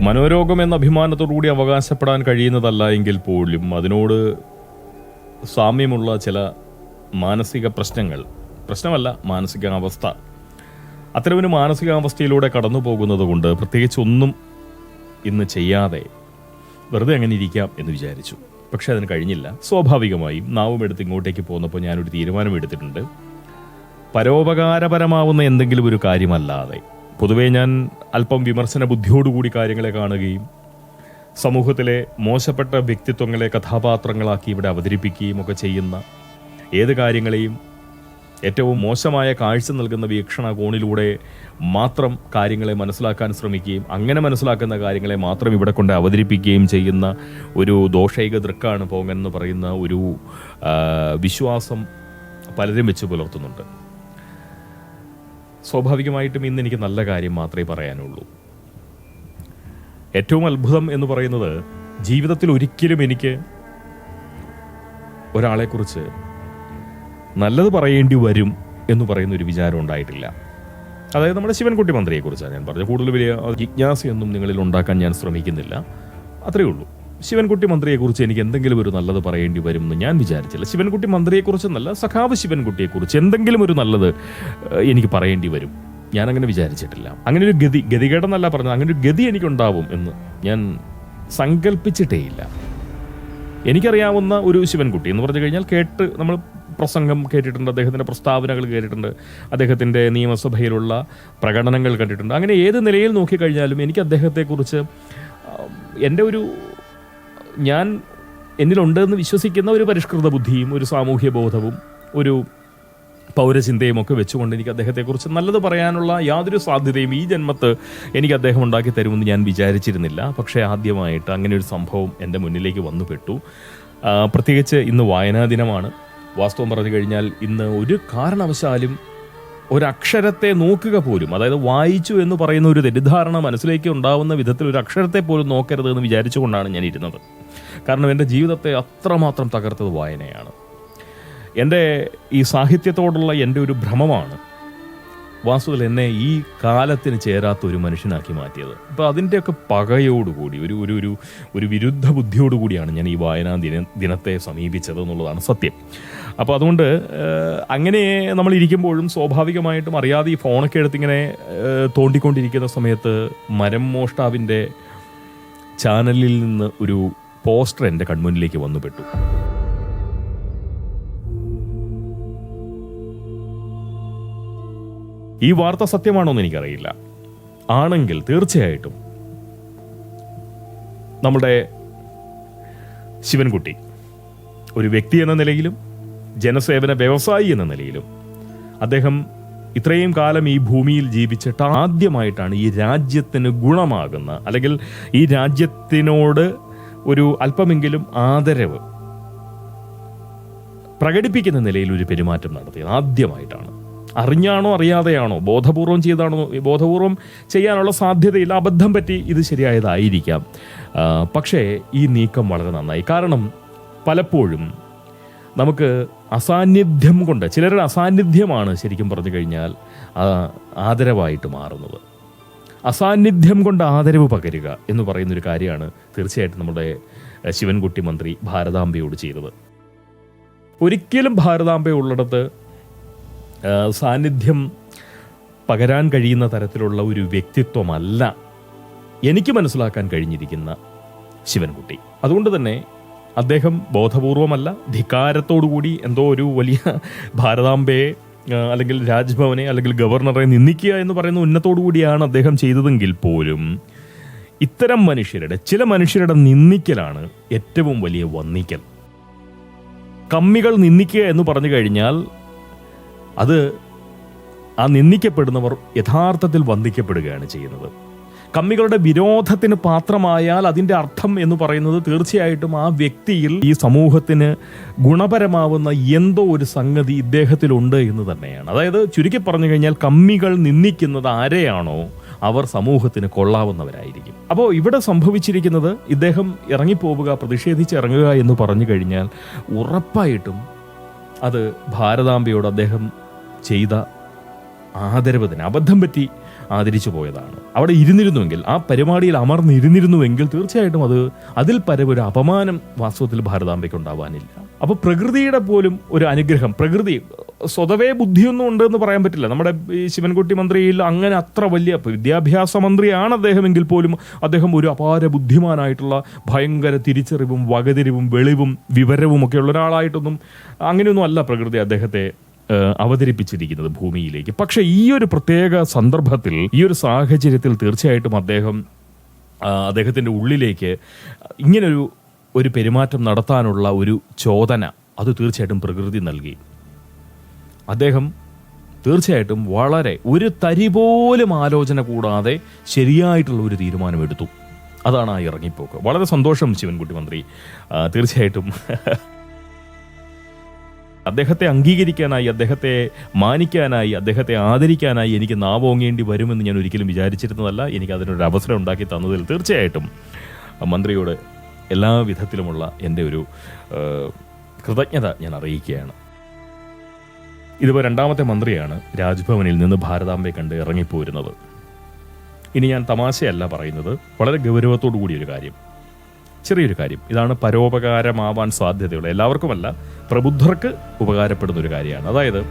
മനോരോഗം എന്ന അഭിമാനത്തോടുകൂടി അവകാശപ്പെടാൻ കഴിയുന്നതല്ല എങ്കിൽ പോലും അതിനോട് സാമ്യമുള്ള ചില മാനസിക പ്രശ്നങ്ങൾ പ്രശ്നമല്ല മാനസികാവസ്ഥ. അത്തരമൊരു മാനസികാവസ്ഥയിലൂടെ കടന്നു പോകുന്നത് കൊണ്ട് പ്രത്യേകിച്ച് ഒന്നും ഇന്ന് ചെയ്യാതെ വെറുതെ അങ്ങനെ ഇരിക്കാം എന്ന് വിചാരിച്ചു. പക്ഷേ അതിന് കഴിഞ്ഞില്ല. സ്വാഭാവികമായും നാവും എടുത്ത് ഇങ്ങോട്ടേക്ക് പോന്നപ്പോൾ ഞാനൊരു തീരുമാനം എടുത്തിട്ടുണ്ട്. പരോപകാരപരമാവുന്ന എന്തെങ്കിലും ഒരു കാര്യമല്ലാതെ പൊതുവേ ഞാൻ അല്പം വിമർശന ബുദ്ധിയോടുകൂടി കാര്യങ്ങളെ കാണുകയും സമൂഹത്തിലെ മോശപ്പെട്ട വ്യക്തിത്വങ്ങളെ കഥാപാത്രങ്ങളാക്കി ഇവിടെ അവതരിപ്പിക്കുകയും ഒക്കെ ചെയ്യുന്ന ഏത് കാര്യങ്ങളെയും ഏറ്റവും മോശമായ കാഴ്ച നൽകുന്ന വീക്ഷണകോണിലൂടെ മാത്രം കാര്യങ്ങളെ മനസ്സിലാക്കാൻ ശ്രമിക്കുകയും അങ്ങനെ മനസ്സിലാക്കുന്ന കാര്യങ്ങളെ മാത്രം ഇവിടെ കൊണ്ട് അവതരിപ്പിക്കുകയും ചെയ്യുന്ന ഒരു ദോഷൈക ദൃക്കാണ് പോങ്ങൻ എന്ന് പറയുന്ന ഒരു വിശ്വാസം പലരും വെച്ച് പുലർത്തുന്നുണ്ട്. സ്വാഭാവികമായിട്ടും ഇന്ന് എനിക്ക് നല്ല കാര്യം മാത്രമേ പറയാനുള്ളൂ. ഏറ്റവും അത്ഭുതം എന്ന് പറയുന്നത് ജീവിതത്തിൽ ഒരിക്കലും എനിക്ക് ഒരാളെക്കുറിച്ച് നല്ലത് പറയേണ്ടി വരും എന്ന് പറയുന്ന ഒരു വിചാരം ഉണ്ടായിട്ടില്ല. അതായത് നമ്മുടെ ശിവൻകുട്ടി മന്ത്രിയെക്കുറിച്ചാണ് ഞാൻ പറഞ്ഞത്. കൂടുതൽ വലിയ ജിജ്ഞാസയൊന്നും നിങ്ങളിൽ ഉണ്ടാക്കാൻ ഞാൻ ശ്രമിക്കുന്നില്ല. അത്രയേ ഉള്ളൂ. ശിവൻകുട്ടി മന്ത്രിയെക്കുറിച്ച് എനിക്ക് എന്തെങ്കിലും ഒരു നല്ലത് പറയേണ്ടി വരും എന്ന് ഞാൻ വിചാരിച്ചില്ല. ശിവൻകുട്ടി മന്ത്രിയെക്കുറിച്ചെന്നല്ല സഖാവ് ശിവൻകുട്ടിയെക്കുറിച്ച് എന്തെങ്കിലും ഒരു നല്ലത് എനിക്ക് പറയേണ്ടി വരും. ഞാൻ അങ്ങനെ വിചാരിച്ചിട്ടില്ല. അങ്ങനെ ഒരു ഗതി ഗതികേടെന്നല്ല പറഞ്ഞത് അങ്ങനെ ഒരു ഗതി എനിക്കുണ്ടാവും എന്ന് ഞാൻ സങ്കല്പിച്ചിട്ടേയില്ല എനിക്കറിയാവുന്ന ഒരു ശിവൻകുട്ടി എന്ന് പറഞ്ഞു കഴിഞ്ഞാൽ കേട്ട് നമ്മൾ പ്രസംഗം കേട്ടിട്ടുണ്ട് അദ്ദേഹത്തിന്റെ പ്രസ്താവനകൾ കേട്ടിട്ടുണ്ട് അദ്ദേഹത്തിന്റെ നിയമസഭയിലുള്ള പ്രകടനങ്ങൾ കണ്ടിട്ടുണ്ട്. അങ്ങനെ ഏത് നിലയിൽ നോക്കിക്കഴിഞ്ഞാലും എനിക്ക് അദ്ദേഹത്തെക്കുറിച്ച് എന്റെ ഒരു ഞാൻ എന്നിലുണ്ടെന്ന് വിശ്വസിക്കുന്ന ഒരു പരിഷ്കൃത ബുദ്ധിയും ഒരു സാമൂഹ്യ ബോധവും ഒരു പൗരചിന്തയും ഒക്കെ വെച്ചുകൊണ്ട് എനിക്ക് അദ്ദേഹത്തെക്കുറിച്ച് നല്ലത് പറയാനുള്ള യാതൊരു സാധ്യതയും ഈ ജന്മത്ത് എനിക്ക് അദ്ദേഹം ഉണ്ടാക്കി തരുമെന്ന് ഞാൻ വിചാരിച്ചിരുന്നില്ല. പക്ഷേ ആദ്യമായിട്ട് അങ്ങനെ ഒരു സംഭവം എന്റെ മുന്നിലേക്ക് വന്നുപെട്ടു പ്രത്യേകിച്ച് ഇന്ന് വായനാ ദിനമാണ്. വാസ്തവം പറഞ്ഞു കഴിഞ്ഞാൽ ഇന്ന് ഒരു കാരണവശാലും ഒരക്ഷരത്തെ നോക്കുക പോലും അതായത് വായിച്ചു എന്ന് പറയുന്ന ഒരു തെറ്റിദ്ധാരണ മനസ്സിലേക്ക് ഉണ്ടാവുന്ന വിധത്തിൽ ഒരു അക്ഷരത്തെ പോലും നോക്കരുത് എന്ന് വിചാരിച്ചുകൊണ്ടാണ് ഞാൻ ഇരുന്നത്. കാരണം എന്റെ ജീവിതത്തെ അത്രമാത്രം തകർത്തത് വായനയാണ്. എന്റെ ഈ സാഹിത്യത്തോടുള്ള എന്റെ ഒരു ഭ്രമമാണ് വാസ്തുവിൽ എന്നെ ഈ കാലത്തിന് ചേരാത്ത ഒരു മനുഷ്യനാക്കി മാറ്റിയത്. അപ്പോൾ അതിന്റെയൊക്കെ പകയോടുകൂടി ഒരു ഒരു ഒരു ഒരു വിരുദ്ധ ബുദ്ധിയോടുകൂടിയാണ് ഞാൻ ഈ വായനാ ദിന ദിനത്തെ സമീപിച്ചത് എന്നുള്ളതാണ് സത്യം. അപ്പോൾ അതുകൊണ്ട് അങ്ങനെ നമ്മൾ ഇരിക്കുമ്പോഴും സ്വാഭാവികമായിട്ടും അറിയാതെ ഈ ഫോണൊക്കെ എടുത്തിങ്ങനെ തോണ്ടിക്കൊണ്ടിരിക്കുന്ന സമയത്ത് മരം മോഷ്ടാവിന്റെ ചാനലിൽ നിന്ന് ഒരു പോസ്റ്റർ എന്റെ കൺമുന്നിലേക്ക് വന്നുപെട്ടു ഈ വാർത്ത സത്യമാണോ എന്ന് എനിക്കറിയില്ല. ആണെങ്കിൽ തീർച്ചയായിട്ടും നമ്മുടെ ശിവൻകുട്ടി ഒരു വ്യക്തി എന്ന നിലയിലും ജനസേവന വ്യവസായി എന്ന നിലയിലും അദ്ദേഹം ഇത്രയും കാലം ഈ ഭൂമിയിൽ ജീവിച്ചിട്ട് ആദ്യമായിട്ടാണ് ഈ രാജ്യത്തിന് ഗുണമാകുന്ന അല്ലെങ്കിൽ ഈ രാജ്യത്തിനോട് ഒരു അല്പമെങ്കിലും ആദരവ് പ്രകടിപ്പിക്കുന്ന നിലയിൽ ഒരു പെരുമാറ്റം നടത്തിയത് ആദ്യമായിട്ടാണ്. അറിഞ്ഞാണോ അറിയാതെയാണോ ബോധപൂർവം ചെയ്താണോ ബോധപൂർവം ചെയ്യാനുള്ള സാധ്യതയില്ല അബദ്ധം പറ്റി ഇത് ശരിയായതായിരിക്കാം. പക്ഷേ ഈ നീക്കം വളരെ നന്നായി. കാരണം പലപ്പോഴും നമുക്ക് അസാന്നിധ്യം കൊണ്ട് ചിലരുടെ അസാന്നിധ്യമാണ് ശരിക്കും പറഞ്ഞു കഴിഞ്ഞാൽ ആദരവായിട്ട് മാറുന്നത്. അസാന്നിധ്യം കൊണ്ട് ആദരവ് പകരുക എന്ന് പറയുന്നൊരു കാര്യമാണ് തീർച്ചയായിട്ടും നമ്മുടെ ശിവൻകുട്ടി മന്ത്രി ഭാരതാംബയോട് ചെയ്തത്. ഒരിക്കലും ഭാരതാംബ ഉള്ളിടത്ത് സാന്നിധ്യം പകരാൻ കഴിയുന്ന തരത്തിലുള്ള ഒരു വ്യക്തിത്വമല്ല എനിക്ക് മനസ്സിലാക്കാൻ കഴിഞ്ഞിരിക്കുന്ന ശിവൻകുട്ടി. അതുകൊണ്ട് തന്നെ അദ്ദേഹം ബോധപൂർവമല്ല ധിക്കാരത്തോടുകൂടി എന്തോ ഒരു വലിയ ഭാരതാംബയെ അല്ലെങ്കിൽ രാജ്ഭവനെ അല്ലെങ്കിൽ ഗവർണറെ നിന്ദിക്കുക എന്ന് പറയുന്ന ഉന്നത്തോടു കൂടിയാണ് അദ്ദേഹം ചെയ്തതെങ്കിൽ പോലും ഇത്തരം മനുഷ്യരുടെ ചില മനുഷ്യരുടെ നിന്ദിക്കലാണ് ഏറ്റവും വലിയ വന്നിക്കൽ കമ്മികൾ നിന്ദിക്കുക എന്ന് പറഞ്ഞു കഴിഞ്ഞാൽ അത് ആ നിന്ദിക്കപ്പെടുന്നവർ യഥാർത്ഥത്തിൽ വന്ദിക്കപ്പെടുകയാണ് ചെയ്യുന്നത്. കമ്മികളുടെ വിരോധത്തിന് പാത്രമായാൽ അതിന്റെ അർത്ഥം എന്ന് പറയുന്നത് തീർച്ചയായിട്ടും ആ വ്യക്തിയിൽ ഈ സമൂഹത്തിന് ഗുണപരമാവുന്ന എന്തോ ഒരു സംഗതി ഇദ്ദേഹത്തിലുണ്ട് എന്ന് തന്നെയാണ്. അതായത് ചുരുക്കി പറഞ്ഞു കഴിഞ്ഞാൽ കമ്മികൾ നിന്ദിക്കുന്നത് ആരെയാണോ അവർ സമൂഹത്തിന് കൊള്ളാവുന്നവരായിരിക്കും. അപ്പോൾ ഇവിടെ സംഭവിച്ചിരിക്കുന്നത് ഇദ്ദേഹം ഇറങ്ങിപ്പോവുക പ്രതിഷേധിച്ച് ഇറങ്ങുക എന്ന് പറഞ്ഞു കഴിഞ്ഞാൽ ഉറപ്പായിട്ടും അത് ഭാരതാംബയോട് അദ്ദേഹം ചെയ്ത ആദരവ് തന്നെ. അബദ്ധം പറ്റി ആദരിച്ചു പോയതാണ്. അവിടെ ഇരുന്നിരുന്നുവെങ്കിൽ ആ പരിപാടിയിൽ അമർന്നിരുന്നിരുന്നുവെങ്കിൽ തീർച്ചയായിട്ടും അത് അതിൽ പരം ഒരു അപമാനം വാസ്തവത്തിൽ ഭാരതാംബയ്ക്ക് ഉണ്ടാവാനില്ല അപ്പൊ പ്രകൃതിയുടെ പോലും ഒരു അനുഗ്രഹം പ്രകൃതി സ്വതവേ ബുദ്ധിയൊന്നും ഉണ്ട് എന്ന് പറയാൻ പറ്റില്ല. നമ്മുടെ ഈ ശിവൻകുട്ടി മന്ത്രിയിൽ അങ്ങനെ അത്ര വലിയ വിദ്യാഭ്യാസ മന്ത്രിയാണ് അദ്ദേഹമെങ്കിൽ പോലും അദ്ദേഹം ഒരു അപാര ബുദ്ധിമാനായിട്ടുള്ള ഭയങ്കര തിരിച്ചറിവും വകതിരിവും വെളിവും വിവരവും ഒക്കെയുള്ള ഒരാളായിട്ടൊന്നും അങ്ങനെയൊന്നും അല്ല പ്രകൃതി അദ്ദേഹത്തെ അവതരിപ്പിച്ചിരിക്കുന്നത് ഭൂമിയിലേക്ക്. പക്ഷെ ഈ ഒരു പ്രത്യേക സന്ദർഭത്തിൽ ഈ ഒരു സാഹചര്യത്തിൽ തീർച്ചയായിട്ടും അദ്ദേഹം അദ്ദേഹത്തിന്റെ ഉള്ളിലേക്ക് ഇങ്ങനൊരു ഒരു പെരുമാറ്റം നടത്താനുള്ള ഒരു ചോദന അത് തീർച്ചയായിട്ടും പ്രകൃതി നൽകി. അദ്ദേഹം തീർച്ചയായിട്ടും വളരെ ഒരു തരി പോലും ആലോചന കൂടാതെ ശരിയായിട്ടുള്ള ഒരു തീരുമാനമെടുത്തു. അതാണ് ആ ഇറങ്ങിപ്പോക്ക്. വളരെ സന്തോഷം ശിവൻകുട്ടി മന്ത്രി. തീർച്ചയായിട്ടും അദ്ദേഹത്തെ അംഗീകരിക്കാനായി അദ്ദേഹത്തെ മാനിക്കാനായി അദ്ദേഹത്തെ ആദരിക്കാനായി എനിക്ക് നാവോങ്ങേണ്ടി വരുമെന്ന് ഞാൻ ഒരിക്കലും വിചാരിച്ചിരുന്നതല്ല. എനിക്ക് അതിനൊരു അവസരം ഉണ്ടാക്കി തന്നതിൽ തീർച്ചയായിട്ടും മന്ത്രിയോട് എല്ലാ വിധത്തിലുമുള്ള എന്റെ ഒരു കൃതജ്ഞത ഞാൻ അറിയിക്കുകയാണ്. ഇതിപ്പോൾ രണ്ടാമത്തെ മന്ത്രിയാണ് രാജ്ഭവനിൽ നിന്ന് ഭാരതാംബയെ കണ്ട് ഇറങ്ങിപ്പോരുന്നത്. ഇനി ഞാൻ തമാശയല്ല പറയുന്നത്. വളരെ ഗൗരവത്തോടു കൂടിയൊരു കാര്യം. ചെറിയൊരു കാര്യം. ഇതാണ് പരോപകാരമാവാൻ സാധ്യതയുള്ള എല്ലാവർക്കുമല്ല പ്രബുദ്ധർക്ക് ഉപകാരപ്പെടുന്ന ഒരു കാര്യമാണ്. അതായത്